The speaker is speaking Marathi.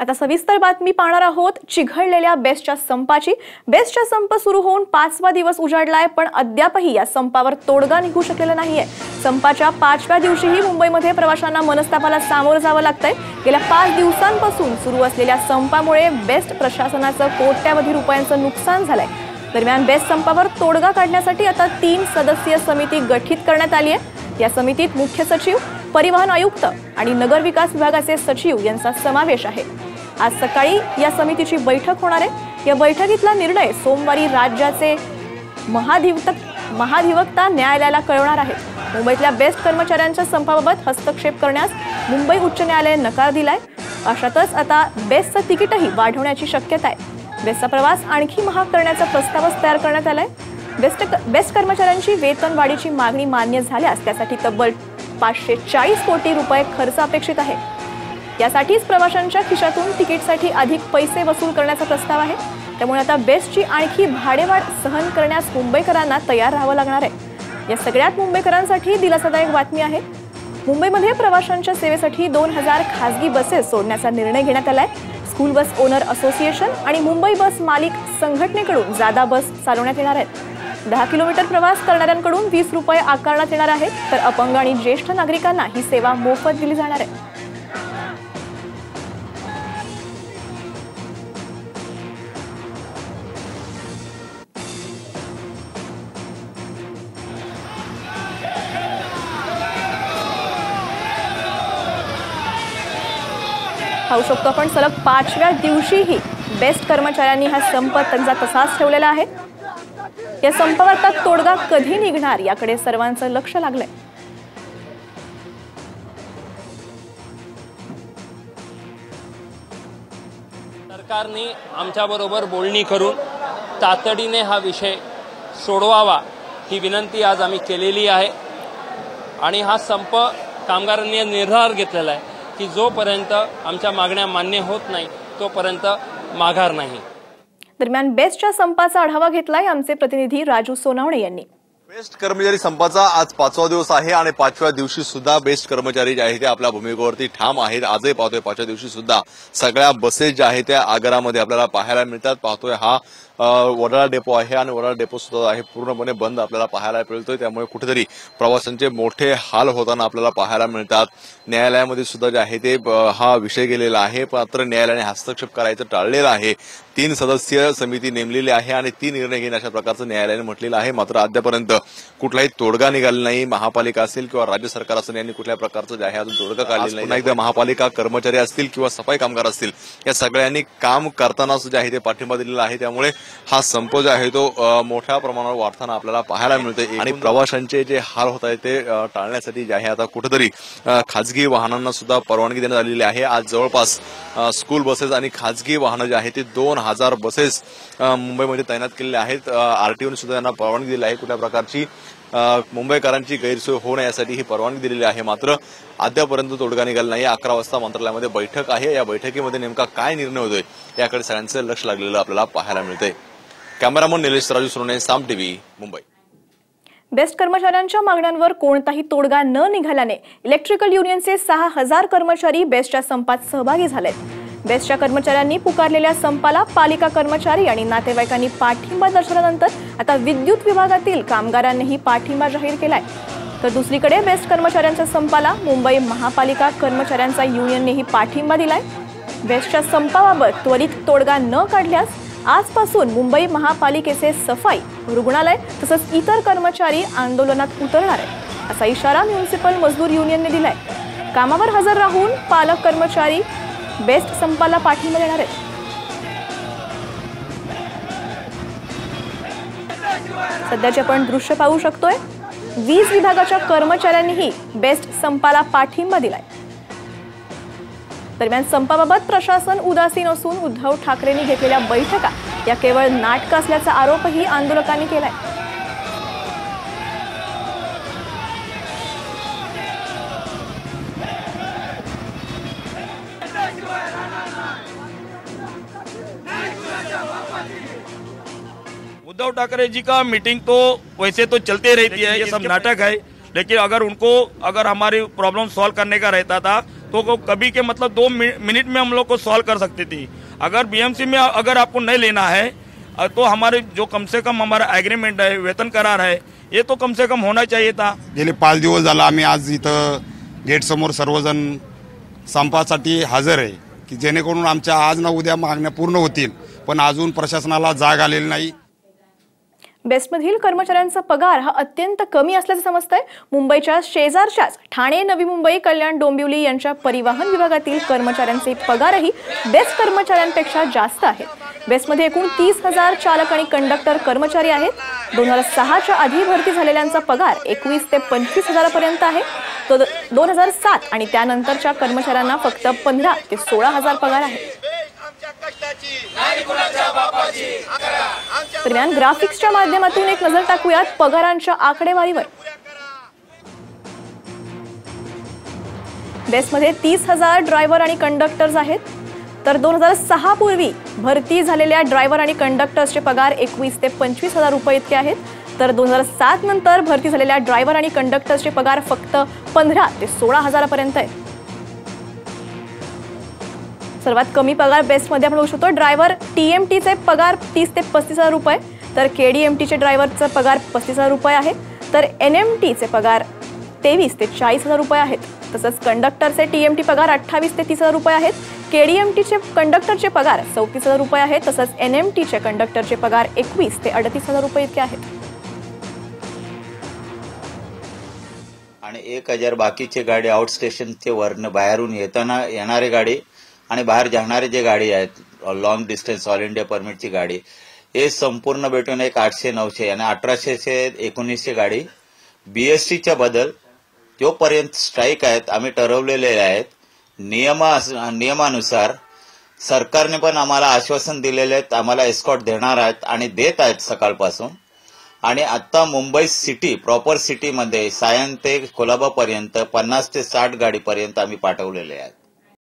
आता सविस्तर बातमी पाहणार आहोत. चिघळलेल्या बेस्टच्या संपाची. बेस्टचा संप सुरू होऊन पाचवा दिवस उजाडलाय पण अद्यापही या संपावर तोडगा निघू शकलेला नाहीये. संपाच्या पाचव्या दिवशीही मुंबईमध्ये प्रवाशांना मनस्तापाला सामोरं जावं लागतंय. गेल्या पाच दिवसांपासून सुरू असलेल्या संपामुळे बेस्ट प्रशासनाचं कोट्यावधी रुपयांचं नुकसान झालंय. दरम्यान बेस्ट संपावर तोडगा काढण्यासाठी आता तीन सदस्यीय समिती गठीत करण्यात आली आहे या समितीत मुख्य सचिव परिवहन आयुक्त आणि नगरविकास विभागाचे सचिव यांचा समावेश आहे. आज सकाळी या समितीची बैठक होणार आहे. या बैठकीतला निर्णय सोमवारी राज्याचे महाधिवक्ता महाधिवक्ता न्यायालयाला कळवणार आहेत. मुंबईतल्या बेस्ट कर्मचाऱ्यांच्या संपाबाबत हस्तक्षेप करण्यास मुंबई उच्च न्यायालयाने नकार दिलाय. अशातच आता बेस्टचं तिकीटही वाढवण्याची शक्यता आहे. बेस्टचा प्रवास आणखी महाग करण्याचा प्रस्तावच तयार करण्यात आलाय. बेस्ट बेस्ट कर्मचाऱ्यांची वेतन वाढीची मागणी मान्य झाल्यास त्यासाठी तब्बल पाचशे चाळीस कोटी रुपये खर्च अपेक्षित आहे. यासाठीच प्रवाशांच्या खिशातून तिकीटसाठी अधिक पैसे वसूल करण्याचा प्रस्ताव आहे. त्यामुळे आता बेस्टची आणखी भाडेवाढ सहन करण्यास मुंबईकरांना तयार राहावं लागणार आहे. या सगळ्यात मुंबईकरांसाठी दिलासादायक बातमी आहे. मुंबईमध्ये प्रवाशांच्या सेवेसाठी दोन हजार खासगी बसेस सोडण्याचा निर्णय घेण्यात आला आहे स्कूल बस ओनर असोसिएशन आणि मुंबई बस मालिक संघटनेकडून जादा बस चालवण्यात येणार आहेत. दहा किलोमीटर प्रवास करणाऱ्यांकडून वीस रुपये आकारण्यात येणार आहेत. तर अपंग आणि ज्येष्ठ नागरिकांना ही सेवा मोफत दिली जाणार आहे. पाहू शकतो आपण. सलग पाचव्या दिवशीही बेस्ट कर्मचाऱ्यांनी हा संप त्यांचा तसाच ठेवलेला आहे. या संपावर आता तोडगा कधी निघणार याकडे सर्वांचं लक्ष लागलंय. सरकारने आमच्याबरोबर बोलणी करून तातडीने हा विषय सोडवावा ही विनंती आज आम्ही केलेली आहे. आणि हा संप कामगारांनी निर्धार घेतलेला आहे. की जोपर्यंत आमच्या मागण्या मान्य होत नाही तोपर्यंत माघार नाही. दरम्यान बेस्टच्या संपाचा आढावा घेतलाय आमचे प्रतिनिधी राजू सोनावणे यांनी. बेस्ट कर्मचारी संपाचा आज पाचवा दिवस आहे आणि पाचव्या दिवशी सुद्धा बेस्ट कर्मचारी जे आहेत ते आपल्या भूमिकेवरती ठाम आहेत. आजही पाहतोय पाचव्या दिवशी सुद्धा सगळ्या बसेस ज्या आहेत त्या आगारामध्ये आपल्याला पाहायला मिळतात. पाहतोय हा वडाळा डेपो आहे आणि वडाळा डेपो सुद्धा आहे. पूर्णपणे बंद आपल्याला पाहायला मिळतोय. त्यामुळे कुठेतरी प्रवाशांचे मोठे हाल होताना आपल्याला पाहायला मिळतात. न्यायालयामध्ये सुद्धा जे आहे ते हा विषय गेलेला आहे. मात्र न्यायालयाने हस्तक्षेप करायचं टाळलेलं आहे. तीन सदस्यीय समिती नेमलेली आहे आणि ती निर्णय घेईन अशा प्रकारचं न्यायालयाने म्हटलेलं आहे. मात्र अद्यापर्यंत कुठलाही तोडगा निघाला नाही. महापालिका असेल किंवा राज्य सरकार असेल यांनी कुठल्या प्रकारचं जे आहे अजून तोडगा काढलेला नाही. एकदा महापालिका कर्मचारी असतील किंवा सफाई कामगार असतील या सगळ्यांनी काम करतानाच जे आहे ते पाठिंबा दिलेला आहे. त्यामुळे हा संप जो आहे तो मोठ्या प्रमाणावर वाढताना आपल्याला पाहायला मिळतोय. आणि प्रवाशांचे जे हाल होत आहेत ते टाळण्यासाठी जे आहे आता कुठेतरी खाजगी वाहनांना सुद्धा परवानगी देण्यात आलेली आहे. आज जवळपास स्कूल बसेस आणि खाजगी वाहनं जे आहेत ते दोन हजार बसेस मुंबईमध्ये तैनात केलेले आहेत. आरटीओने सुद्धा त्यांना परवानगी दिली आहे. कुठल्या प्रकारची मुंबईकरांची गैरसोय होऊ नये यासाठी ही परवानगी दिलेली आहे. मात्र अद्यापर्यंत तोडगा निघाला नाही अकरा वाजता मंत्रालयामध्ये बैठक आहे. या बैठकीमध्ये नेमका काय निर्णय होतोय याकडे सगळ्यांचं लक्ष लागलेलं आपल्याला पाहायला मिळतंय. कॅमेरामन निलेश राजू सोने साम टीव्ही मुंबई. बेस्ट कर्मचाऱ्यांच्या मागण्यांवर कोणताही तोडगा न निघाल्याने इलेक्ट्रिकल युनियनचे सहा हजार कर्मचारी बेस्टच्या संपात सहभागी झाले बेस्टच्या कर्मचाऱ्यांनी पुकारलेल्या संपाला पालिका कर्मचारी आणि नातेवाईकांनी पाठिंबा दर्शवल्यानंतर आता विद्युत विभागातील कामगारांनीही पाठिंबा जाहीर केलाय. तर दुसरीकडे बेस्ट कर्मचाऱ्यांच्या संपाला. मुंबई महापालिका कर्मचाऱ्यांचा युनियननेही पाठिंबा दिलाय. बेस्टच्या संपाबाबत त्वरित तोडगा न काढल्यास आजपासून मुंबई महापालिकेचे सफाई रुग्णालय तसंच इतर कर्मचारी आंदोलनात उतरणार आहेत असा इशारा म्युन्सिपल मजदूर युनियनने दिलाय. कामावर हजर राहून पालक कर्मचारी बेस्ट संपाला पाठिंबा देणार आहेत. सध्याचे आपण दृश्य पाहू शकतोय. वीज विभागाच्या कर्मचाऱ्यांनीही बेस्ट संपाला पाठिंबा दिलाय. दरम्यान संपाबाबत प्रशासन उदासीन असून उद्धव ठाकरेंनी घेतलेल्या बैठका या केवळ नाटक असल्याचा आरोपही आंदोलकांनी केलाय. उद्धव ठाकरे जी का मीटिंग तो वैसे तो चलते रहती है ये सब नाटक है। लेकिन अगर उनको अगर हमारी प्रॉब्लम सॉल्व करने का रहता था तो कभी के मतलब दो मिनट में हम लोग को सॉल्व कर सकती थी। अगर बीएमसी में अगर आपको नहीं लेना है तो हमारे जो कम से कम हमारा एग्रीमेंट है वेतन करार है ये तो कम से कम होना चाहिए था। गेले पाच दिवस झाला आम्ही आज इथं गेटसमोर सर्वजण संपासाठी हजर आहे की जेणेकरून आमच्या आज ना उद्या मागण्या पूर्ण होतील पण अजून प्रशासनाला जाग आलेली नाही. बेस्टमधील कर्मचाऱ्यांचा पगार हा अत्यंत कमी असल्याचं समजतंय. मुंबईच्या शेजारच्याच ठाणे नवी मुंबई कल्याण डोंबिवली यांच्या परिवहन विभागातील कर्मचाऱ्यांचे पगारही बेस्ट कर्मचाऱ्यांपेक्षा जास्त आहेत बेस्टमध्ये एकूण तीस हजार चालक आणि कंडक्टर कर्मचारी आहेत. दोन हजार सहाच्या आधी भरती झालेल्यांचा पगार एकवीस ते पंचवीस हजारापर्यंत आहे. तो दोन हजार सात आणि त्यानंतरच्या कर्मचाऱ्यांना फक्त पंधरा ते सोळा हजार पगार आहे. दरम्यान ग्राफिक्सच्या माध्यमातून एक नजर टाकूयात पगारांच्या आकडेवारीवर. बेसमध्ये तीस हजार ड्रायव्हर आणि कंडक्टर्स आहेत. तर दोन हजार सहा पूर्वी भरती झालेल्या ड्रायव्हर आणि कंडक्टर्सचे पगार एकवीस ते पंचवीस हजार रुपये इतके आहेत. तर दोन हजार सात नंतर भरती झालेल्या ड्रायव्हर आणि कंडक्टर्सचे पगार फक्त पंधरा ते सोळा हजारापर्यंत आहेत. सर्वात कमी पगार बेस्टमध्ये आपण बघू शकतो. ड्रायव्हर टीचे पगार तीस ते पस्तीस हजार रुपये तर के डी एम टीचे ड्रायव्हरचा पगार पस्तीस हजार रुपये आहे तर एन एम टीचे पगार तेवीस ते चाळीस हजार रुपये आहेत. तसंच कंडक्टरचे टी एम टी पगार अठ्ठावीस ते तीस हजार रुपये आहेत. के डी एम टीचे कंडक्टरचे पगार चौतीस हजार रुपये आहेत. तसंच एन एम टीचे कंडक्टरचे पगार एकवीस ते अडतीस हजार रुपये इतके आहेत. आणि एक हजार बाकीचे गाडी आउटस्टेशनचे वर्ण वरनं बाहेरून येताना येणारी गाडी आणि बाहेर जाणारे जे गाडी आहेत लॉंग डिस्टन्स ऑल इंडिया परमिटची गाडी हे संपूर्ण भेटून एक आठशे नऊशे आणि अठराशेचे एकोणीसशे गाडी बीएसटीच्या बदल जोपर्यंत स्ट्राईक आहेत आम्ही ठरवलेले आहेत नियमा नियमानुसार सरकारने पण आम्हाला आश्वासन दिलेले आहेत आम्हाला एस्कॉट देणार आहेत आणि देत आहेत सकाळपासून. आणि आता मुंबई सिटी प्रॉपर सिटीमध्ये सायन ते कोलाबापर्यंत पन्नास ते साठ गाडीपर्यंत आम्ही पाठवलेले आहेत.